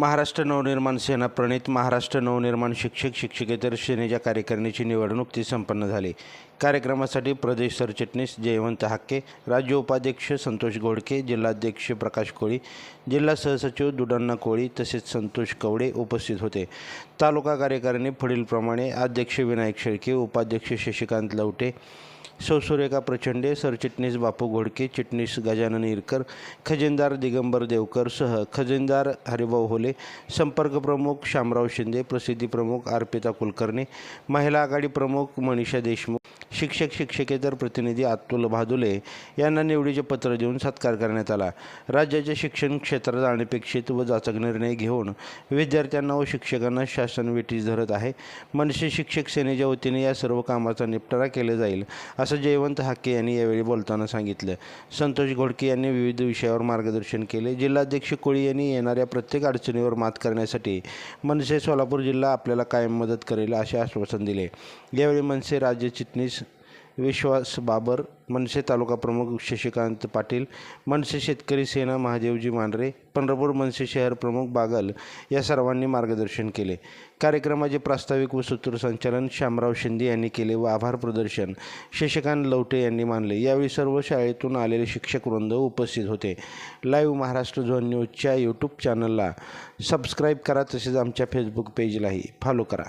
महाराष्ट्र नवनिर्माण सेना प्रणित महाराष्ट्र नवनिर्माण शिक्षक शिक्षकेतर सेनेच्या कार्यकारिणीची निवडणूक ती संपन्न झाली. कार्यक्रमासाठी प्रदेश सरचिटणीस जयवंत हाके राज्य उपाध्यक्ष संतोष घोडके जिल्हाध्यक्ष प्रकाश कोळी जिल्हा सहसचिव दुडण्णा कोळी तसेच संतोष कवडे उपस्थित होते. तालुका कार्यकारिणी पुढीलप्रमाणे अध्यक्ष विनायक शेळके उपाध्यक्ष शशिकांत लवटे सौसुरेखा प्रचंडे सरचिटणीस बापू घोडके चिटणीस गजानन इरकर खजिनदार दिगंबर देवकर सह खजिनदार हरिभाऊ होले संपर्क प्रमुख शामराव शिंदे प्रसिद्धी प्रमुख अर्पिता कुलकर्णी महिला आघाडी प्रमुख मनीषा देशमुख शिक्षक शिक्षकेतर प्रतिनिधी अतुल भादुले यांना निवडीचे पत्र देऊन सत्कार करण्यात आला. राज्याच्या शिक्षण क्षेत्रात अनपेक्षित व जाचक निर्णय घेऊन विद्यार्थ्यांना व शिक्षकांना शासन वेटीस धरत आहे. मनसे शिक्षक सेनेच्या वतीने या सर्व कामाचा निपटारा केला जाईल असं जयवंत हाके यांनी यावेळी बोलताना सांगितलं. संतोष घोडके यांनी विविध विषयावर मार्गदर्शन केले. जिल्हाध्यक्ष कोळी यांनी येणाऱ्या प्रत्येक अडचणीवर मात करण्यासाठी मनसे सोलापूर जिल्हा आपल्याला कायम मदत करेल असे आश्वासन दिले. यावेळी मनसे राज्य चिटणीस विश्वास बाबर मनसे तालुका प्रमुख शशिकांत पाटील मनसे शेतकरी सेना महादेवजी मांढरे पंढरपूर मनसे शहर प्रमुख बागल या सर्वांनी मार्गदर्शन केले. कार्यक्रमाचे प्रास्ताविक व सूत्रसंचालन श्यामराव शिंदे यांनी केले व आभार प्रदर्शन शशिकांत लवटे यांनी मानले. यावेळी सर्व शाळेतून आलेले शिक्षक वृंद उपस्थित होते. लाईव्ह महाराष्ट्र झोन न्यूजच्या यूट्यूब चॅनलला सबस्क्राईब करा तसेच आमच्या फेसबुक पेजलाही फॉलो करा.